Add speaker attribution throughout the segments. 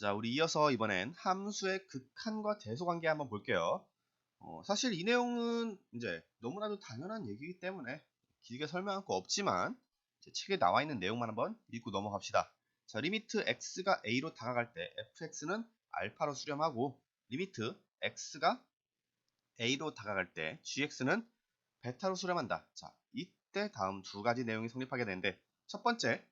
Speaker 1: 자, 우리 이어서 이번엔 함수의 극한과 대소관계 한번 볼게요. 어, 사실 이 내용은 이제 너무나도 당연한 얘기이기 때문에 길게 설명할 거 없지만 책에 나와 있는 내용만 한번 읽고 넘어갑시다. 자, 리미트 x가 a로 다가갈 때 fx는 알파로 수렴하고 리미트 x가 a로 다가갈 때 gx는 베타로 수렴한다. 자, 이때 다음 두 가지 내용이 성립하게 되는데 첫 번째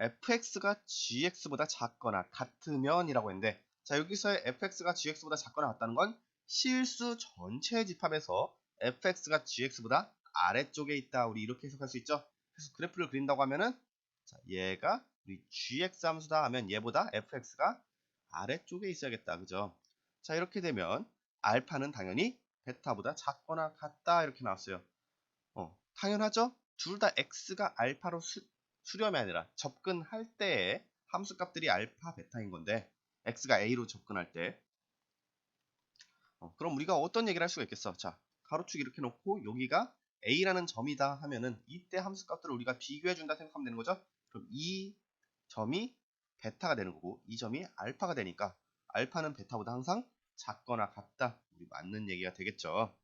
Speaker 1: fx가 gx보다 작거나 같으면 이라고 했는데 자 여기서의 fx가 gx보다 작거나 같다는 건 실수 전체의 집합에서 fx가 gx보다 아래쪽에 있다. 우리 이렇게 해석할 수 있죠? 그래서 그래프를 그린다고 하면은 자 얘가 우리 gx 함수다 하면 얘보다 fx가 아래쪽에 있어야겠다. 그죠? 자 이렇게 되면 알파는 당연히 베타보다 작거나 같다. 이렇게 나왔어요. 어 당연하죠? 둘 다 x가 알파로 수, 수렴이 아니라 접근할 때의 함수 값들이 알파, 베타인 건데 x가 a로 접근할 때 어, 그럼 우리가 어떤 얘기를 할 수가 있겠어? 자, 가로축 이렇게 놓고 여기가 a라는 점이다 하면은 이때 함수 값들을 우리가 비교해 준다 생각하면 되는 거죠? 그럼 이 점이 베타가 되는 거고 이 점이 알파가 되니까 알파는 베타보다 항상 작거나 같다. 우리 맞는 얘기가 되겠죠.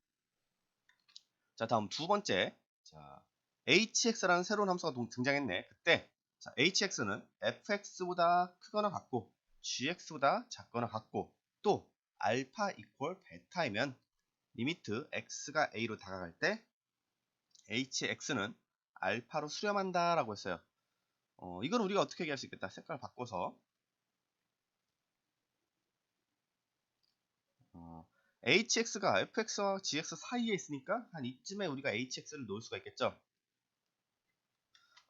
Speaker 1: 자, 다음 두 번째. 자, hx라는 새로운 함수가 등장했네. 그때 자, hx는 fx보다 크거나 같고 gx보다 작거나 같고 또 알파 이퀄 베타이면 리미트 x가 a로 다가갈 때 hx는 알파로 수렴한다 라고 했어요. 어, 이건 우리가 어떻게 얘기할 수 있겠다. 색깔 바꿔서 어, hx가 fx와 gx 사이에 있으니까 한 이쯤에 우리가 hx를 놓을 수가 있겠죠.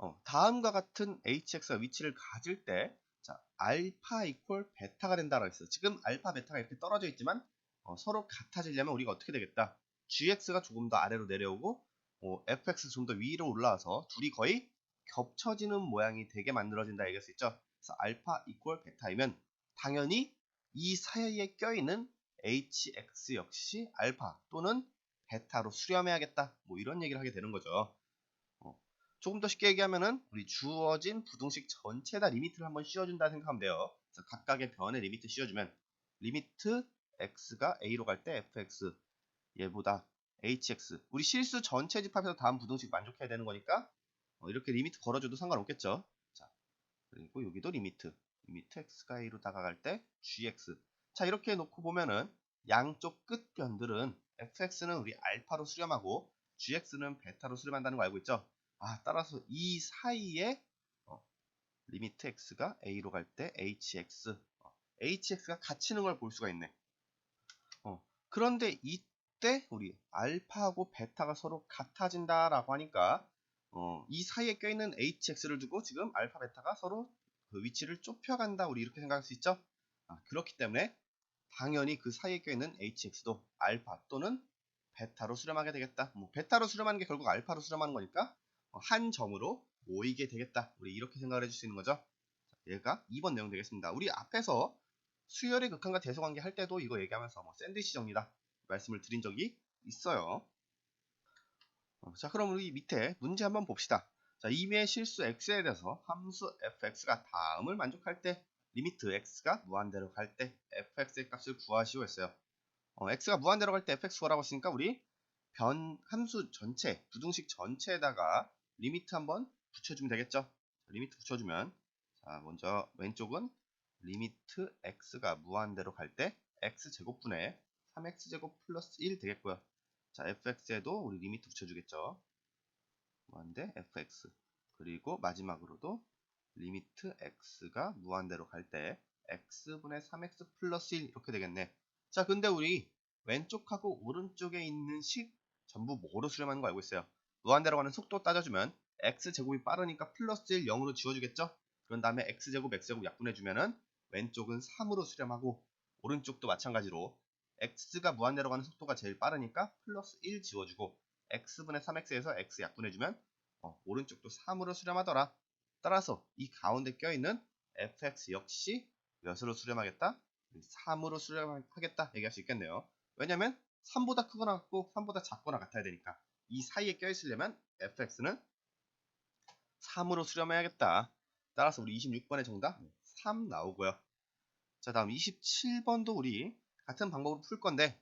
Speaker 1: 어, 다음과 같은 hx가 위치를 가질 때 자, 알파 이퀄 베타가 된다라고 했어요. 지금 알파 베타가 이렇게 떨어져 있지만 어, 서로 같아지려면 우리가 어떻게 되겠다? gx가 조금 더 아래로 내려오고 어, fx 좀 더 위로 올라와서 둘이 거의 겹쳐지는 모양이 되게 만들어진다 얘기할 수 있죠. 그래서 알파 이퀄 베타이면 당연히 이 사이에 껴있는 hx 역시 알파 또는 베타로 수렴해야겠다. 뭐 이런 얘기를 하게 되는 거죠. 어, 조금 더 쉽게 얘기하면은 우리 주어진 부등식 전체에다 리미트를 한번 씌워준다 생각하면 돼요. 그래서 각각의 변의 리미트 씌워주면 리미트 x가 a로 갈 때 fx 얘보다 hx 우리 실수 전체 집합에서 다음 부등식 만족해야 되는 거니까 어, 이렇게 리미트 걸어줘도 상관없겠죠. 자 그리고 여기도 리미트 리미트 x가 a로 다가갈 때 gx 자 이렇게 놓고 보면은 양쪽 끝변들은 fx는 우리 알파로 수렴하고 gx는 베타로 수렴한다는 거 알고 있죠? 아 따라서 이 사이에 어, 리미트 x가 a로 갈 때 hx 어, hx가 갇히는 걸 볼 수가 있네. 어, 그런데 이때 우리 알파하고 베타가 서로 같아진다라고 하니까 어, 이 사이에 껴있는 hx를 두고 지금 알파 베타가 서로 그 위치를 좁혀간다 우리 이렇게 생각할 수 있죠? 아, 그렇기 때문에 당연히 그 사이에 껴있는 hx도 알파 또는 베타로 수렴하게 되겠다. 뭐 베타로 수렴하는 게 결국 알파로 수렴하는 거니까 한 점으로 모이게 되겠다. 우리 이렇게 생각을 해줄 수 있는 거죠. 얘가 2번 내용 되겠습니다. 우리 앞에서 수열의 극한과 대소관계 할 때도 이거 얘기하면서 뭐 샌드위치 정리다 말씀을 드린 적이 있어요. 어, 자 그럼 우리 밑에 문제 한번 봅시다. 자 임의의 실수 x에 대해서 함수 fx가 다음을 만족할 때 리미트 x가 무한대로 갈 때 fx의 값을 구하시오 했어요. 어, x가 무한대로 갈 때 fx 구하라고 했으니까 우리 변 함수 전체, 부등식 전체에다가 리미트 한번 붙여주면 되겠죠. 리미트 붙여주면 자 먼저 왼쪽은 리미트 x가 무한대로 갈 때 x제곱분의 3x제곱 플러스 1 되겠고요. 자 fx에도 우리 리미트 붙여주겠죠. 무한대 fx 그리고 마지막으로도 리미트 x가 무한대로 갈 때 x분의 3x 플러스 1 이렇게 되겠네. 자 근데 우리 왼쪽하고 오른쪽에 있는 식 전부 뭐로 수렴하는 거 알고 있어요. 무한대로 가는 속도 따져주면 x제곱이 빠르니까 플러스 1 0으로 지워주겠죠? 그런 다음에 x제곱 x제곱 약분해주면은 왼쪽은 3으로 수렴하고 오른쪽도 마찬가지로 x가 무한대로 가는 속도가 제일 빠르니까 플러스 1 지워주고 x분의 3x에서 x 약분해주면 어, 오른쪽도 3으로 수렴하더라. 따라서 이 가운데 껴있는 fx 역시 몇으로 수렴하겠다? 3으로 수렴하겠다 얘기할 수 있겠네요. 왜냐면 3보다 크거나 같고 3보다 작거나 같아야 되니까 이 사이에 껴있으려면 fx는 3으로 수렴해야겠다. 따라서 우리 26번의 정답 3 나오고요. 자, 다음 27번도 우리 같은 방법으로 풀 건데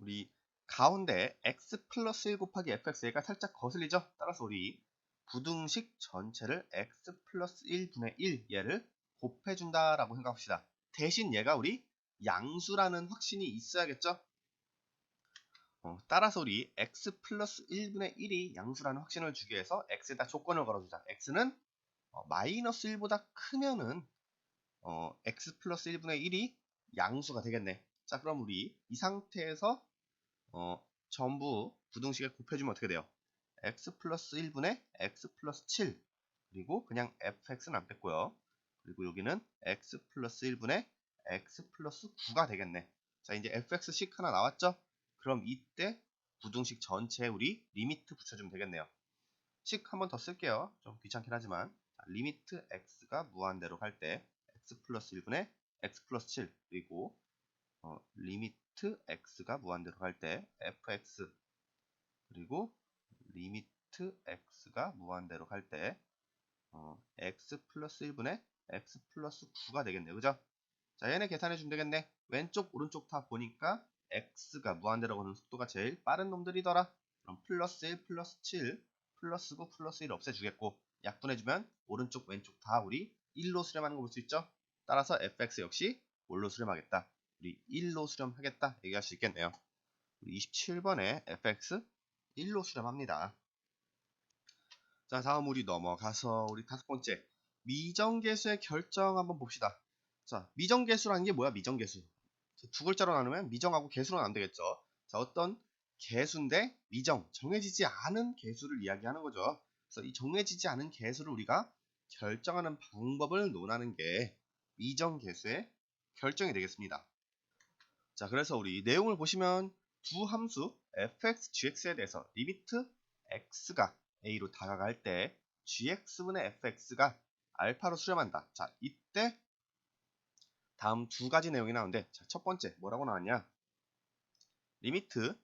Speaker 1: 우리 가운데 x 플러스 1 곱하기 fx가 살짝 거슬리죠? 따라서 우리 부등식 전체를 x 플러스 1분의 1 얘를 곱해준다라고 생각합시다. 대신 얘가 우리 양수라는 확신이 있어야겠죠? 어, 따라서 우리 x 플러스 1분의 1이 양수라는 확신을 주기 위해서 x에다 조건을 걸어주자. x는 어, 마이너스 1보다 크면은 어, x 플러스 1분의 1이 양수가 되겠네. 자 그럼 우리 이 상태에서 어, 전부 부등식에 곱해주면 어떻게 돼요? x 플러스 1분의 x 플러스 7 그리고 그냥 fx는 안 뺐고요. 그리고 여기는 x 플러스 1분의 x 플러스 9가 되겠네. 자 이제 fx식 하나 나왔죠? 그럼 이때 부등식 전체에 우리 리미트 붙여주면 되겠네요. 식 한 번 더 쓸게요. 좀 귀찮긴 하지만 자, 리미트 x가 무한대로 갈 때 x 플러스 1분의 x 플러스 7 그리고 어, 리미트 x가 무한대로 갈 때 fx 그리고 리미트 x가 무한대로 갈 때 어, x 플러스 1분의 x 플러스 9가 되겠네요. 그죠? 자 얘네 계산해 주면 되겠네. 왼쪽 오른쪽 다 보니까 x가 무한대로 가는 속도가 제일 빠른 놈들이더라. 그럼 플러스 1 플러스 7 플러스 9 플러스 1 없애주겠고 약분해주면 오른쪽 왼쪽 다 우리 1로 수렴하는 거 볼 수 있죠? 따라서 fx 역시 뭘로 수렴하겠다? 우리 1로 수렴하겠다 얘기할 수 있겠네요. 우리 27번에 fx 1로 수렴합니다. 자 다음 우리 넘어가서 우리 다섯 번째 미정계수의 결정 한번 봅시다. 자 미정계수라는 게 뭐야 미정계수? 두 글자로 나누면 미정하고 개수로는 안 되겠죠. 자 어떤 개수인데 미정 정해지지 않은 개수를 이야기하는 거죠. 그래서 이 정해지지 않은 개수를 우리가 결정하는 방법을 논하는 게 미정계수의 결정이 되겠습니다. 자 그래서 우리 내용을 보시면 두 함수 fx, gx에 대해서 리미트 x가 a로 다가갈 때 gx분의 fx가 알파로 수렴한다. 자 이때 다음 두 가지 내용이 나오는데 자, 첫 번째 뭐라고 나왔냐? 리미트.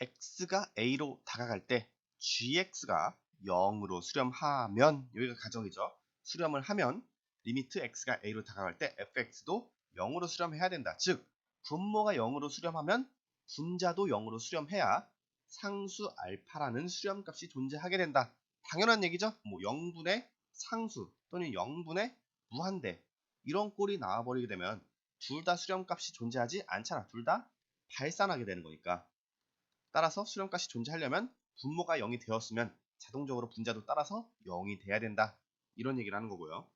Speaker 1: X가 a로 다가갈 때 gx가 0으로 수렴하면 여기가 가정이죠. 수렴을 하면 리미트 x가 a로 다가갈 때 fx도 0으로 수렴해야 된다. 즉 분모가 0으로 수렴하면 분자도 0으로 수렴해야 상수 알파라는 수렴값이 존재하게 된다. 당연한 얘기죠? 뭐 0분의 상수 또는 0분의 무한대 이런 꼴이 나와버리게 되면 둘 다 수렴값이 존재하지 않잖아. 둘 다 발산하게 되는 거니까. 따라서 수렴값이 존재하려면 분모가 0이 되었으면 자동적으로 분자도 따라서 0이 돼야 된다. 이런 얘기를 하는 거고요.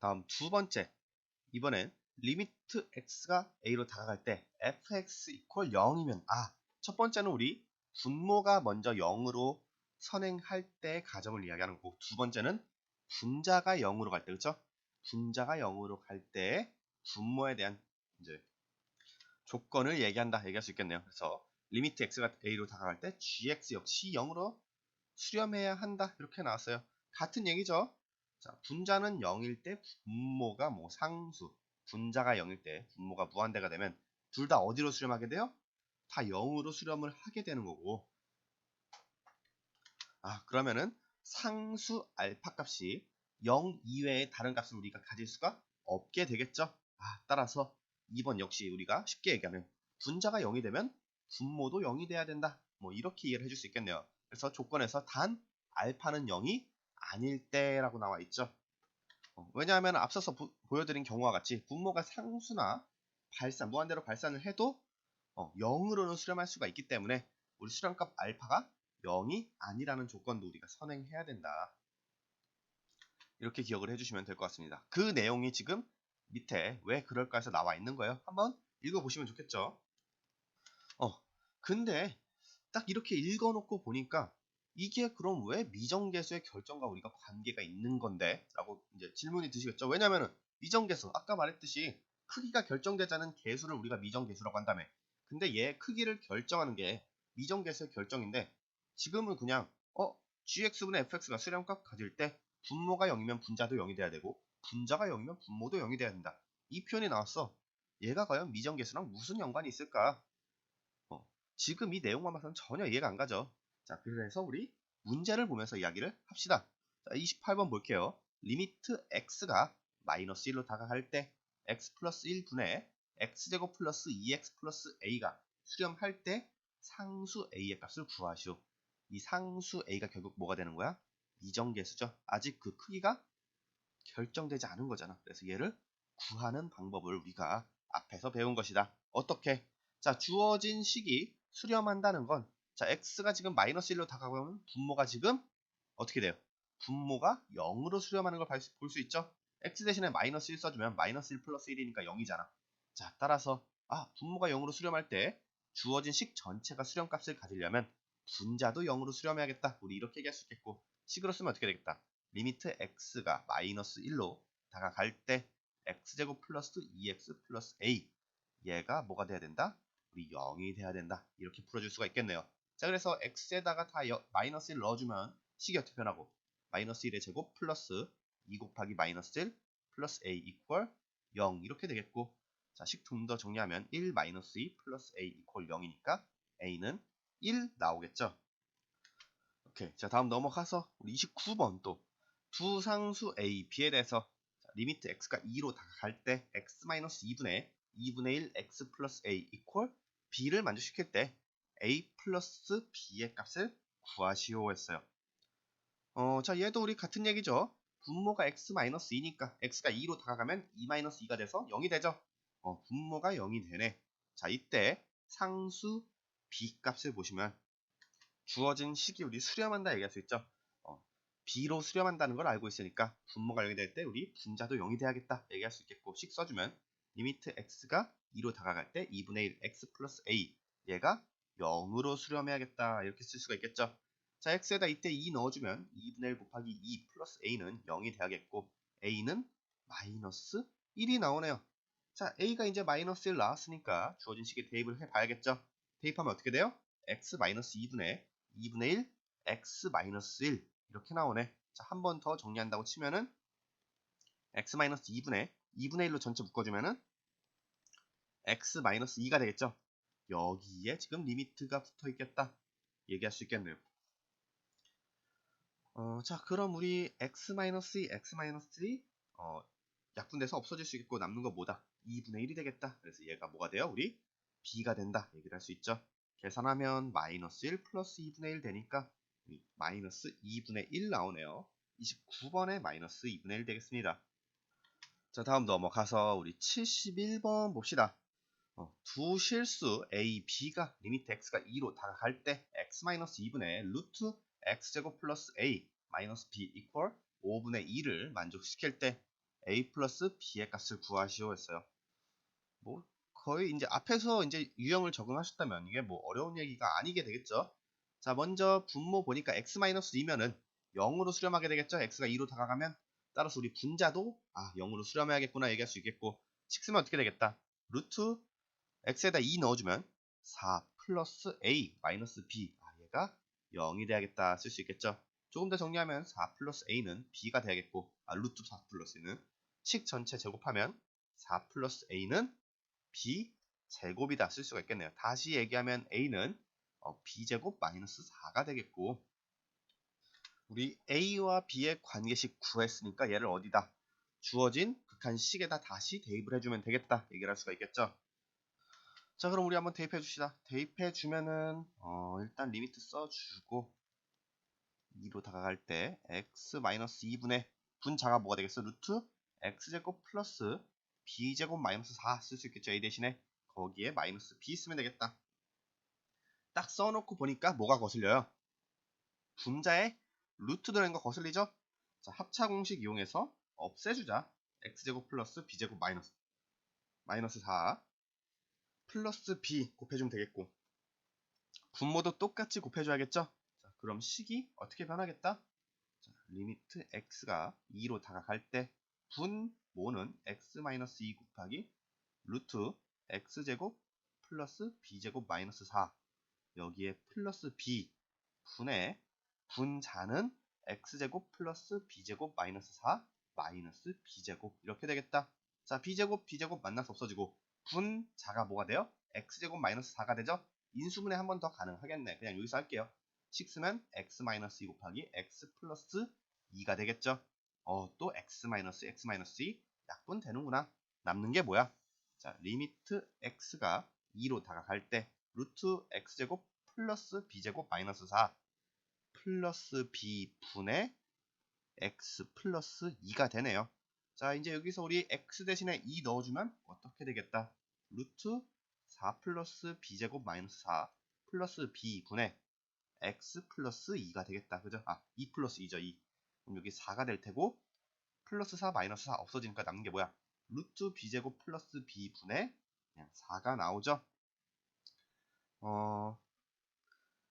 Speaker 1: 다음 두 번째. 이번엔 리미트 x가 a로 다가갈 때 fx 이퀄 0이면 아, 첫 번째는 우리 분모가 먼저 0으로 선행할 때 가정을 이야기하는 거고 두 번째는 분자가 0으로 갈 때 그렇죠? 분자가 0으로 갈 때 분모에 대한 이제 조건을 얘기한다 얘기할 수 있겠네요. 그래서 리미트 x가 a로 다가갈 때 gx 역시 0으로 수렴해야 한다 이렇게 나왔어요. 같은 얘기죠. 자, 분자는 0일 때 분모가 뭐 상수, 분자가 0일 때 분모가 무한대가 되면 둘 다 어디로 수렴하게 돼요? 다 0으로 수렴을 하게 되는 거고 아 그러면은 상수 알파 값이 0 이외의 다른 값을 우리가 가질 수가 없게 되겠죠. 아, 따라서 2번 역시 우리가 쉽게 얘기하면 분자가 0이 되면 분모도 0이 돼야 된다. 뭐 이렇게 이해를 해줄 수 있겠네요. 그래서 조건에서 단 알파는 0이 아닐 때라고 나와 있죠. 어, 왜냐하면 앞서서 부, 보여드린 경우와 같이 분모가 상수나 발산, 무한대로 발산을 해도 어, 0으로는 수렴할 수가 있기 때문에 우리 수렴값 알파가 0이 아니라는 조건도 우리가 선행해야 된다. 이렇게 기억을 해주시면 될 것 같습니다. 그 내용이 지금 밑에 왜 그럴까 해서 나와 있는 거예요. 한번 읽어보시면 좋겠죠. 어, 근데 딱 이렇게 읽어놓고 보니까 이게 그럼 왜 미정계수의 결정과 우리가 관계가 있는 건데? 라고 이제 질문이 드시겠죠. 왜냐면은 미정계수, 아까 말했듯이 크기가 결정되자는 계수를 우리가 미정계수라고 한다며. 근데 얘 크기를 결정하는 게 미정계수의 결정인데 지금은 그냥 어 gx분의 fx가 수렴값 가질 때 분모가 0이면 분자도 0이 돼야 되고 분자가 0이면 분모도 0이 돼야 된다. 이 표현이 나왔어. 얘가 과연 미정계수랑 무슨 연관이 있을까? 어, 지금 이 내용만 봐서는 전혀 이해가 안 가죠. 자, 그래서 우리 문제를 보면서 이야기를 합시다. 자, 28번 볼게요. 리미트 x가 마이너스 1로 다가갈 때 x 플러스 1분의 x제곱 플러스 2x 플러스 a가 수렴할 때 상수 a의 값을 구하시오. 이 상수 a가 결국 뭐가 되는 거야? 이정계수죠. 아직 그 크기가 결정되지 않은 거잖아. 그래서 얘를 구하는 방법을 우리가 앞에서 배운 것이다. 어떻게? 자, 주어진 식이 수렴한다는 건 자, x가 지금 마이너스 1로 다가가면 분모가 지금 어떻게 돼요? 분모가 0으로 수렴하는 걸 볼 수 있죠? x 대신에 마이너스 1 써주면 마이너스 1 플러스 1이니까 0이잖아. 자, 따라서 아, 분모가 0으로 수렴할 때 주어진 식 전체가 수렴값을 가지려면 분자도 0으로 수렴해야겠다. 우리 이렇게 얘기할 수 있겠고 식으로 쓰면 어떻게 되겠다? 리미트 x가 마이너스 1로 다가갈 때 x제곱 플러스 2x 플러스 a 얘가 뭐가 돼야 된다? 우리 0이 돼야 된다. 이렇게 풀어줄 수가 있겠네요. 자 그래서 x에다가 다 여, 마이너스 1 넣어주면 식이 어떻게 변하고 마이너스 1의 제곱 플러스 2 곱하기 마이너스 1 플러스 a 이퀄 0 이렇게 되겠고 자 식 좀 더 정리하면 1 마이너스 2 플러스 a 이퀄 0이니까 a는 1 나오겠죠. 오케이 자 다음 넘어가서 우리 29번 또 두 상수 a, b에 대해서 자, 리미트 x가 2로 다가갈 때 x 마이너스 2분의 2분의 1 x 플러스 a 이퀄 b를 만족시킬 때 a 플러스 b의 값을 구하시오 했어요. 어, 자 얘도 우리 같은 얘기죠. 분모가 x 마이너스 2니까 x가 2로 다가가면 2 마이너스 2가 돼서 0이 되죠. 어, 분모가 0이 되네. 자 이때 상수 b 값을 보시면 주어진 식이 우리 수렴한다 얘기할 수 있죠. 어, b로 수렴한다는 걸 알고 있으니까 분모가 0이 될 때 우리 분자도 0이 돼야겠다 얘기할 수 있겠고 식 써주면 리미트 x가 2로 다가갈 때 2분의 1 x 플러스 a 얘가 0으로 수렴해야겠다 이렇게 쓸 수가 있겠죠. 자 x에다 이때 2 넣어주면 2분의 1 곱하기 2 플러스 a는 0이 돼야겠고 a는 마이너스 1이 나오네요. 자 a가 이제 마이너스 1 나왔으니까 주어진 식에 대입을 해봐야겠죠. 대입하면 어떻게 돼요? x 마이너스 2분의 2분의 1 x 마이너스 1 이렇게 나오네. 자 한 번 더 정리한다고 치면은 x 마이너스 2분의 2분의 1로 전체 묶어주면은 x 마이너스 2가 되겠죠. 여기에 지금 리미트가 붙어 있겠다. 얘기할 수 있겠네요. 어, 자, 그럼 우리 x 마이너스 2, x 마이너스 2 어, 약분돼서 없어질 수 있고 남는 거 뭐다? 2분의 1이 되겠다. 그래서 얘가 뭐가 돼요? 우리 b가 된다. 얘기를 할 수 있죠. 계산하면 마이너스 1 플러스 2분의 1 되니까 마이너스 2분의 1 나오네요. 29번에 마이너스 2분의 1 되겠습니다. 자, 다음 넘어가서 우리 71번 봅시다. 어, 두 실수 a, b가 리미트 x가 2로 다가갈 때 x-2분의 루트 x제곱 플러스 a 마이너스 b 이퀄 5분의 2를 만족시킬 때 a 플러스 b의 값을 구하시오 했어요. 뭐 거의 이제 앞에서 이제 유형을 적응하셨다면 이게 뭐 어려운 얘기가 아니게 되겠죠. 자 먼저 분모 보니까 x-2면은 0으로 수렴하게 되겠죠. x가 2로 다가가면 따라서 우리 분자도 아 0으로 수렴해야겠구나 얘기할 수 있겠고 식 쓰면 어떻게 되겠다. 루트 x에다 2 넣어주면 4 플러스 a 마이너스 b 아 얘가 0이 돼야겠다 쓸 수 있겠죠. 조금 더 정리하면 4 플러스 a는 b가 돼야겠고 아 루트 4 플러스는 식 전체 제곱하면 4 플러스 a는 b 제곱이다 쓸 수가 있겠네요. 다시 얘기하면 a는 어, b제곱 마이너스 4가 되겠고 우리 a와 b의 관계식 구했으니까 얘를 어디다 주어진 극한식에다 다시 대입을 해주면 되겠다 얘기를 할 수가 있겠죠. 자 그럼 우리 한번 대입해 줍시다. 대입해 주면은 어, 일단 리미트 써주고 2로 다가갈 때 x-2분의 분자가 뭐가 되겠어? 루트 x제곱 플러스 b제곱 마이너스 4 쓸 수 있겠죠. a 대신에 거기에 마이너스 b 쓰면 되겠다. 딱 써놓고 보니까 뭐가 거슬려요? 분자에 루트 들어있는 거 거슬리죠? 자 합차 공식 이용해서 없애주자. x제곱 플러스 b제곱 마이너스 마이너스 4 플러스 b 곱해주면 되겠고 분모도 똑같이 곱해줘야겠죠? 자, 그럼 식이 어떻게 변하겠다? 자, 리미트 x가 2로 다가갈 때 분 모는 x-2 곱하기 루트 x제곱 플러스 b제곱 마이너스 4 여기에 플러스 b 분의 분자는 x제곱 플러스 b제곱 마이너스 4 마이너스 b제곱 이렇게 되겠다. 자 b제곱 b제곱 만나서 없어지고 분자가 뭐가 돼요? x제곱 마이너스 4가 되죠? 인수분해 한 번 더 가능하겠네. 그냥 여기서 할게요. 식 쓰면 x 마이너스 2 곱하기 x 플러스 2가 되겠죠? 어, 또 x 마이너스 x 마이너스 2 약분 되는구나. 남는 게 뭐야? 자, 리미트 x가 2로 다가갈 때 루트 x제곱 플러스 b제곱 마이너스 4 플러스 b 분의 x 플러스 2가 되네요. 자, 이제 여기서 우리 x 대신에 2 넣어주면 어떻게 되겠다? 루트 4 플러스 b제곱 마이너스 4 플러스 b 분의 x 플러스 2가 되겠다. 그죠? 아, 2 플러스 2죠, 2. 그럼 여기 4가 될 테고 플러스 4 마이너스 4 없어지니까 남는 게 뭐야? 루트 b제곱 플러스 b 분의 그냥 4가 나오죠. 어,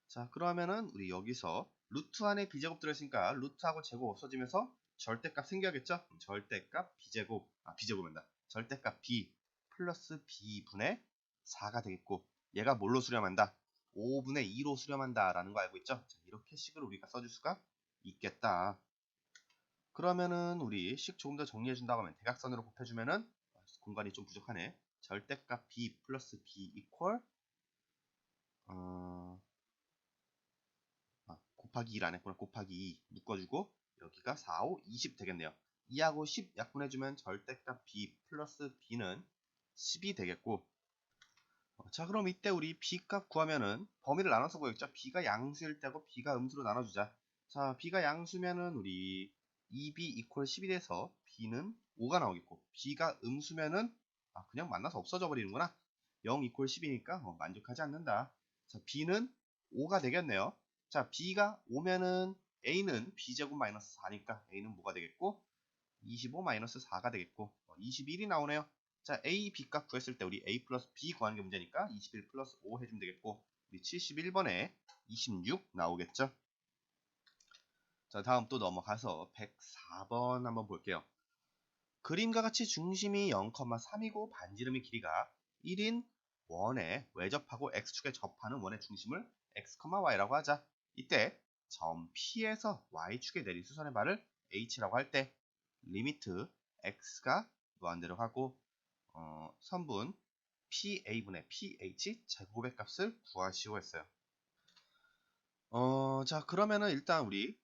Speaker 1: 자 그러면은 우리 여기서 루트 안에 b제곱 들어있으니까 루트하고 제곱 없어지면서 절대값 생겨야겠죠? 절대값 b제곱, 아 b제곱입니다. 절대값 b 플러스 b분의 4가 되겠고 얘가 뭘로 수렴한다? 5분의 2로 수렴한다 라는 거 알고 있죠? 자, 이렇게 식을 우리가 써줄 수가 있겠다. 그러면은 우리 식 조금 더 정리해 준다고 하면 대각선으로 곱해주면은 공간이 좀 부족하네. 절대값 b 플러스 b 이퀄 어... 아, 곱하기 1안 했구나. 곱하기 2 묶어주고 여기가 4, 5, 20 되겠네요. 2하고 10 약분해주면 절대값 b 플러스 b는 10이 되겠고 어, 자 그럼 이때 우리 b값 구하면은 범위를 나눠서 구했죠. b가 양수일 때고 b가 음수로 나눠주자. 자 b가 양수면은 우리 2b 이퀄 10이 돼서 b는 5가 나오겠고 b가 음수면은 아, 그냥 만나서 없어져 버리는구나. 0 이퀄 10이니까 어, 만족하지 않는다. 자 b는 5가 되겠네요. 자 b가 5면은 a는 b제곱 마이너스 4니까 a는 뭐가 되겠고 25 마이너스 4가 되겠고 어, 21이 나오네요. 자 a, b 값 구했을 때 우리 a 플러스 b 구하는 게 문제니까 21 플러스 5 해주면 되겠고 우리 71번에 26 나오겠죠. 자 다음 또 넘어가서 104번 한번 볼게요. 그림과 같이 중심이 0,3이고 반지름의 길이가 1인 원에 외접하고 x축에 접하는 원의 중심을 x, y라고 하자. 이때 점 P에서 y축에 내린 수선의 발을 h라고 할 때 리미트 x가 무한대로 가고 어, 선분 PA분의 PH 제곱의 값을 구하시오 했어요. 어, 자 그러면은 일단 우리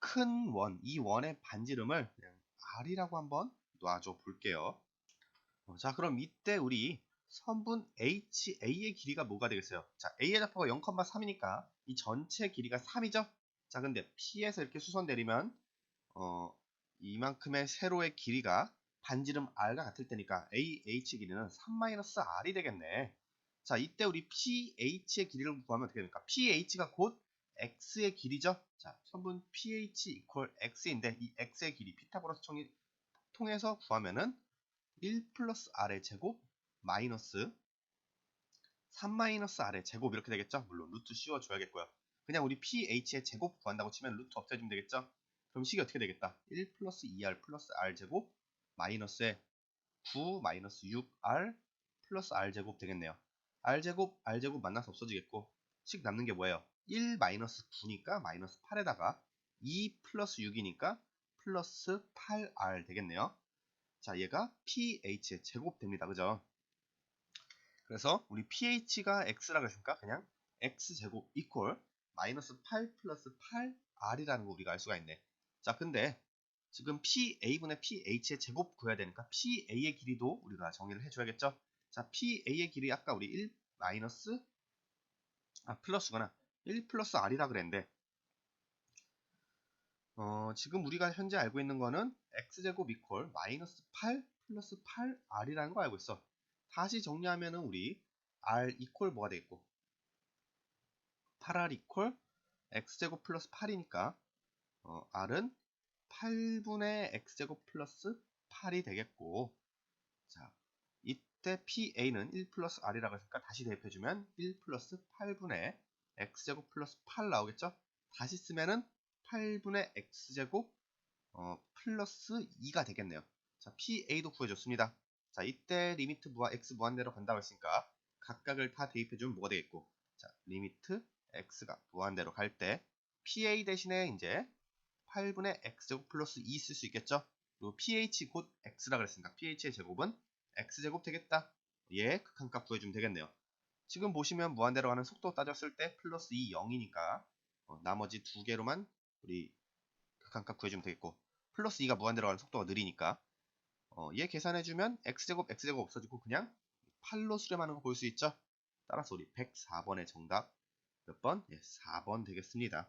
Speaker 1: 큰 원, 이 원의 반지름을 그냥 R이라고 한번 놔줘 볼게요. 어, 자 그럼 이때 우리 선분 HA의 길이가 뭐가 되겠어요? 자 A의 좌표가 0,3이니까 이 전체 길이가 3이죠? 자 근데 P에서 이렇게 수선 내리면 어, 이만큼의 세로의 길이가 반지름 R과 같을 테니까 AH 길이는 3-R이 되겠네. 자 이때 우리 PH의 길이를 구하면 어떻게 됩니까? PH가 곧 X의 길이죠? 자 선분 PH 이퀄 X인데 이 X의 길이 피타고라스 총이 통해서 구하면은 1 플러스 R의 제곱 마이너스 3 마이너스 R의 제곱 이렇게 되겠죠? 물론 루트 씌워줘야겠고요. 그냥 우리 PH의 제곱 구한다고 치면 루트 없애주면 되겠죠? 그럼 식이 어떻게 되겠다? 1 플러스 2R 플러스 R 제곱 마이너스에 9 마이너스 6R 플러스 R 제곱 되겠네요. R 제곱, R 제곱 만나서 없어지겠고 식 남는 게 뭐예요? 1 마이너스 9니까 마이너스 8에다가 2 플러스 6이니까 플러스 8R 되겠네요. 자, 얘가 pH의 제곱 됩니다. 그죠? 그래서 우리 pH가 x라고 했으니까 그냥 x제곱 이퀄 마이너스 8 플러스 8r이라는 거 우리가 알 수가 있네. 자, 근데 지금 PA분의 PH의 제곱 구해야 되니까 PA의 길이도 우리가 정의를 해줘야겠죠? 자, PA의 길이 아까 우리 1 마이너스 아 플러스구나 1 플러스 R이라 그랬는데. 어, 지금 우리가 현재 알고 있는 거는 X제곱 이퀄 마이너스 8 플러스 8R이라는 거 알고 있어. 다시 정리하면 은 우리 R 이퀄 뭐가 되겠고? 8R 이퀄 X제곱 플러스 8이니까 어, R은 8분의 X제곱 플러스 8이 되겠고. 자 이때 PA는 1 플러스 R이라고 했으니까 다시 대입해주면 1 플러스 8분의 X제곱 플러스 8 나오겠죠? 다시 쓰면은 8분의 X제곱 어, 플러스 2가 되겠네요. 자, PA도 구해줬습니다. 자, 이때 리미트 무한, X 무한대로 간다고 했으니까 각각을 다 대입해주면 뭐가 되겠고 자, 리미트 X가 무한대로 갈 때 PA 대신에 이제 8분의 X제곱 플러스 2 쓸 수 있겠죠? 그리고 PH 곧 X라 그랬으니까 PH의 제곱은 X제곱 되겠다. 얘 극한값 구해주면 되겠네요. 지금 보시면 무한대로 가는 속도 따졌을 때 플러스 2, 0이니까 어, 나머지 두 개로만 우리 극한값 구해주면 되겠고 플러스 2가 무한 들어가는 속도가 느리니까 어, 얘 계산해주면 x제곱 x제곱 없어지고 그냥 8로 수렴하는 거 볼 수 있죠? 따라서 우리 104번의 정답 몇 번? 예, 4번 되겠습니다.